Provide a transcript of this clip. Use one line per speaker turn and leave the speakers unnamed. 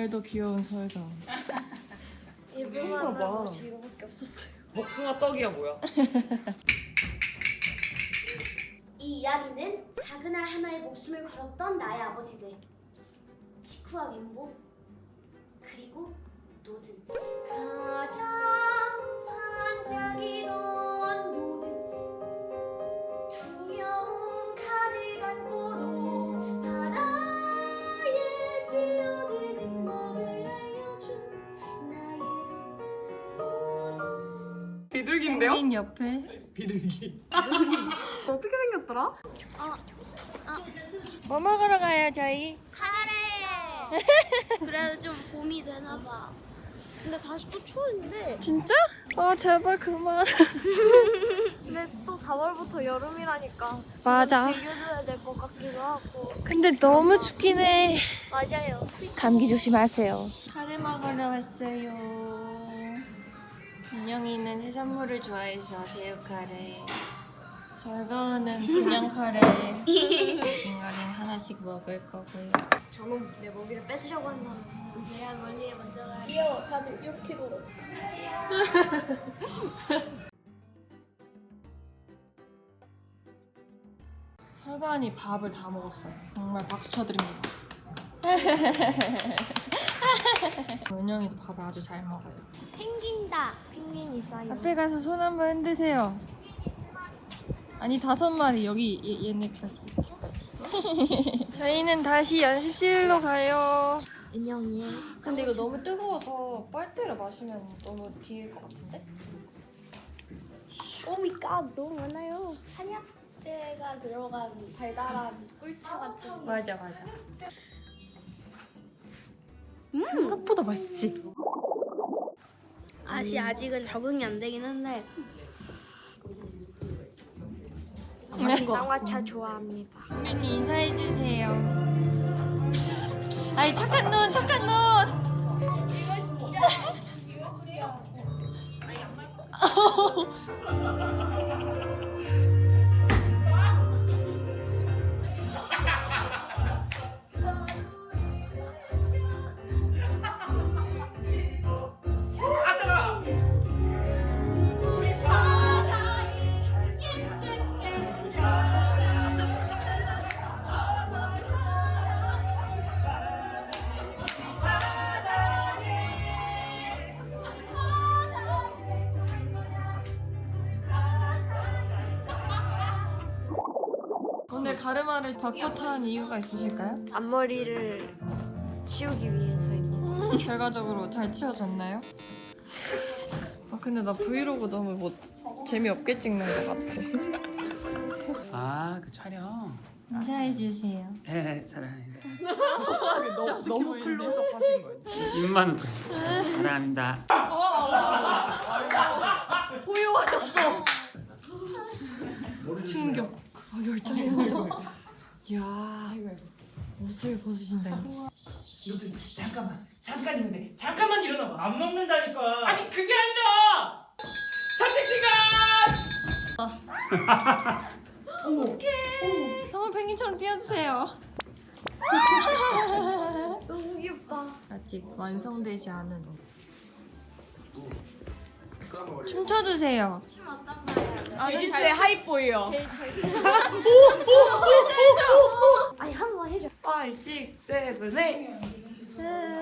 오늘도 귀여운.
일부러
봐.
봐. 이거밖에 없었어요.
복숭아 떡이야 뭐야?
이 이야기는 작은 알 하나에 목숨을 걸었던 나의 아버지들 치쿠와 윈보 그리고 노든
비둘기인데요?
펭귄 옆에
비둘기.
어떻게 생겼더라?
뭐 먹으러 가요 저희?
카레 그래도 좀 봄이 되나 봐 근데 다시 또 추운데
진짜? 아 제발 그만.
근데 또 4월부터 여름이라니까
맞아.
즐겨줘야 될 것 같기도 하고
근데 너무 춥긴 해.
맞아요
감기 조심하세요. 카레 먹으러 왔어요. 민영이는 해산물을 좋아해서 새우 카레. 설거는 그냥 카레. 중간에 하나씩 먹을 거고요.
저놈 내 먹이를 뺏으려고 한다 내가 멀리에 먼저 가 귀여워 다들 6kg
설관이 밥을 다 먹었어요. 정말 박수 쳐드립니다. 은영이도 밥을 아주 잘 먹어요.
펭귄다 펭귄 있어요
앞에 가서 손 한번 흔드세요. 아니 다섯 마리 여기 얘, 얘네까지. 저희는 다시 연습실로 가요.
인형이
근데 이거 너무 뜨거워서 빨대를 마시면 너무 뒤일 것 같은데?
오미갓 너무 많아요 한약재가 들어간 달달한 꿀차 같은
맞아 맞아. 생각보다 맛있지?
아시 아직은 적응이 안 되긴 한데 쌍화차 좋아합니다
민이 인사해 주세요. 아이 착한 눈 착한 눈. 오늘 가르마를 바꿔 탄 이유가 있으실까요?
앞머리를 치우기 위해서입니다
결과적으로 잘 치워졌나요? 아 근데 나 브이로그 너무 뭐 재미없게 찍는 것 같아.
아, 그 촬영.
인사해 주세요.
네, 사랑합니다.
너무 너무 클로즈업 하신 거예요.
입만 웃고 있어요. 사랑합니다.
포효하셨어. 충격. 아 열정이 열정. 이야 옷을 벗으신다.
이것들 잠깐만 잠깐인데 잠깐만 일어나봐
안 먹는다니까.
아니 그게 아니라 산책 시간
한번 펭귄처럼 뛰어주세요.
너무 귀엽다
아직 완성되지 않은 옷. 춤춰주세요.
춤 어떤 거예요?
비지스의 하이보이요.
제일 잘 아니 한 번 해줘.
5, 6, 7, 8.